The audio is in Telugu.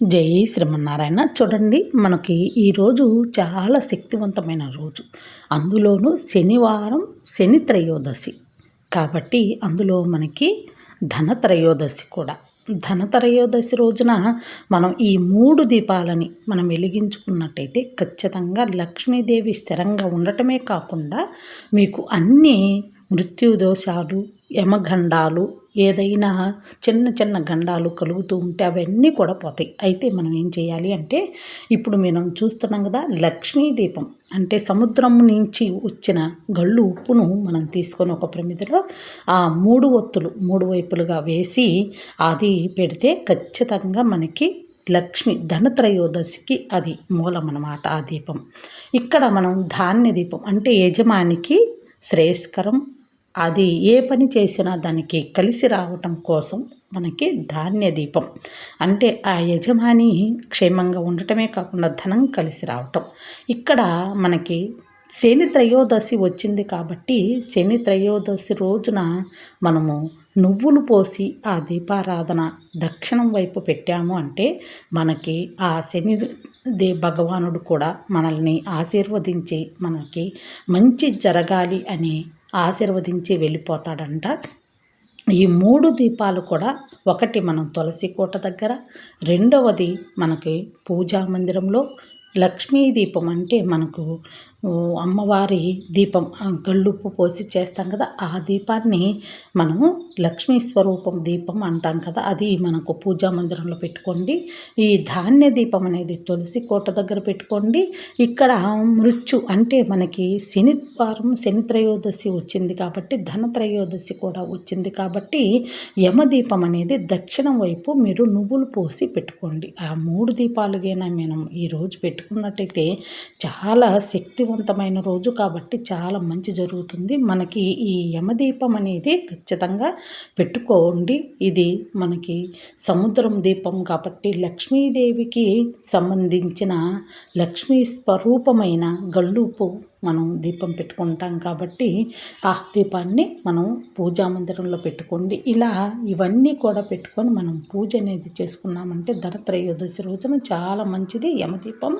జై శ్రీమన్నారాయణ. చూడండి మనకి ఈరోజు చాలా శక్తివంతమైన రోజు. అందులోనూ శనివారం శని త్రయోదశి. కాబట్టి అందులో మనకి ధనత్రయోదశి కూడా. ధనత్రయోదశి రోజున మనం ఈ మూడు దీపాలని మనం వెలిగించుకున్నట్టయితే ఖచ్చితంగా లక్ష్మీదేవి స్థిరంగా ఉండటమే కాకుండా మీకు అన్ని మృత్యుదోషాలు యమగండాలు ఏదైనా చిన్న చిన్న గండాలు కలుగుతూ ఉంటే అవన్నీ కూడా పోతాయి. అయితే మనం ఏం చేయాలి అంటే ఇప్పుడు మనం చూస్తున్నాం కదా లక్ష్మీ దీపం. అంటే సముద్రం నుంచి వచ్చిన గళ్ళు ఉప్పును మనం తీసుకొని ఒక ప్రమిదలో ఆ మూడు ఒత్తులు మూడు వైపులుగా వేసి అది పెడితే ఖచ్చితంగా మనకి లక్ష్మి ధనత్రయోదశికి అది మూలం అన్నమాట ఆ దీపం. ఇక్కడ మనం ధాన్య దీపం అంటే యజమానికి శ్రేయస్కరం అది ఏ పని చేసినా దానికి కలిసి రావటం కోసం మనకి ధాన్య దీపం అంటే ఆ యజమాని క్షేమంగా ఉండటమే కాకుండా ధనం కలిసి రావటం. ఇక్కడ మనకి శని త్రయోదశి వచ్చింది కాబట్టి శని త్రయోదశి రోజున మనము నువ్వులు పోసి ఆ దీపారాధన దక్షిణం వైపు పెట్టాము అంటే మనకి ఆ శని దే భగవానుడు కూడా మనల్ని ఆశీర్వదించి మనకి మంచి జరగాలి అని ఆశీర్వదించి వెళ్ళిపోతాడంట. ఈ మూడు దీపాలు కూడా ఒకటి మనం తులసి కోట దగ్గర రెండవది మనకి పూజా మందిరంలో లక్ష్మీ దీపం అంటే మనకు అమ్మవారి దీపం గళ్ళుప్పు పోసి చేస్తాం కదా ఆ దీపాన్ని మనము లక్ష్మీ స్వరూపం దీపం అంటాం కదా అది మనకు పూజా మందిరంలో పెట్టుకోండి. ఈ ధాన్య దీపం అనేది తులసి కోట దగ్గర పెట్టుకోండి. ఇక్కడ మృత్యు అంటే మనకి శనివారం శని త్రయోదశి వచ్చింది కాబట్టి ధన త్రయోదశి కూడా వచ్చింది కాబట్టి యమదీపం అనేది దక్షిణం వైపు మీరు నువ్వులు పోసి పెట్టుకోండి. ఆ మూడు దీపాలుగైనా మనం ఈరోజు పెట్టుకున్నట్టయితే చాలా శక్తి శక్తివంతమైన రోజు కాబట్టి చాలా మంచి జరుగుతుంది. మనకి ఈ యమదీపం అనేది ఖచ్చితంగా పెట్టుకోండి. ఇది మనకి సముద్రం దీపం కాబట్టి లక్ష్మీదేవికి సంబంధించిన లక్ష్మీ స్వరూపమైన గల్లుపు మనం దీపం పెట్టుకుంటాం కాబట్టి ఆ దీపాన్ని మనం పూజా మందిరంలో పెట్టుకోండి. ఇలా ఇవన్నీ కూడా పెట్టుకొని మనం పూజ అనేది చేసుకున్నామంటే ధనత్రయోదశి రోజున చాలా మంచిది యమదీపం.